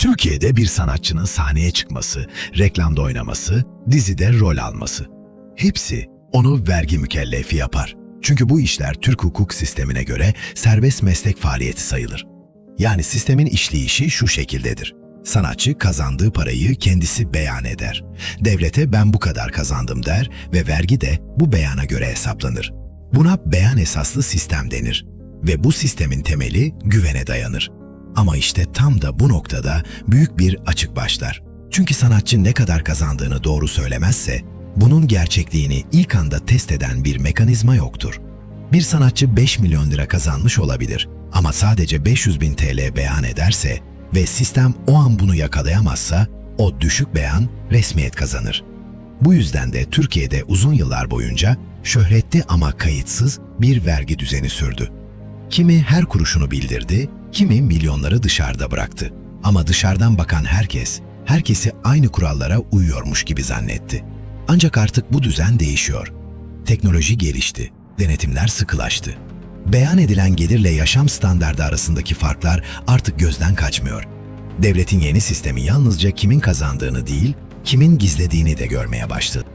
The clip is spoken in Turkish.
Türkiye'de bir sanatçının sahneye çıkması, reklamda oynaması, dizide rol alması. Hepsi onu vergi mükellefi yapar. Çünkü bu işler Türk hukuk sistemine göre serbest meslek faaliyeti sayılır. Yani sistemin işleyişi şu şekildedir. Sanatçı kazandığı parayı kendisi beyan eder. Devlete ben bu kadar kazandım der ve vergi de bu beyana göre hesaplanır. Buna beyan esaslı sistem denir ve bu sistemin temeli güvene dayanır. Ama işte tam da bu noktada büyük bir açık başlar. Çünkü sanatçı ne kadar kazandığını doğru söylemezse, bunun gerçekliğini ilk anda test eden bir mekanizma yoktur. Bir sanatçı 5 milyon lira kazanmış olabilir ama sadece 500 bin TL beyan ederse ve sistem o an bunu yakalayamazsa o düşük beyan resmiyet kazanır. Bu yüzden de Türkiye'de uzun yıllar boyunca şöhretli ama kayıtsız bir vergi düzeni sürdü. Kimi her kuruşunu bildirdi, kimi milyonları dışarıda bıraktı. Ama dışarıdan bakan herkes, herkesi aynı kurallara uyuyormuş gibi zannetti. Ancak artık bu düzen değişiyor. Teknoloji gelişti, denetimler sıkılaştı. Beyan edilen gelirle yaşam standardı arasındaki farklar artık gözden kaçmıyor. Devletin yeni sistemi yalnızca kimin kazandığını değil, kimin gizlediğini de görmeye başladı.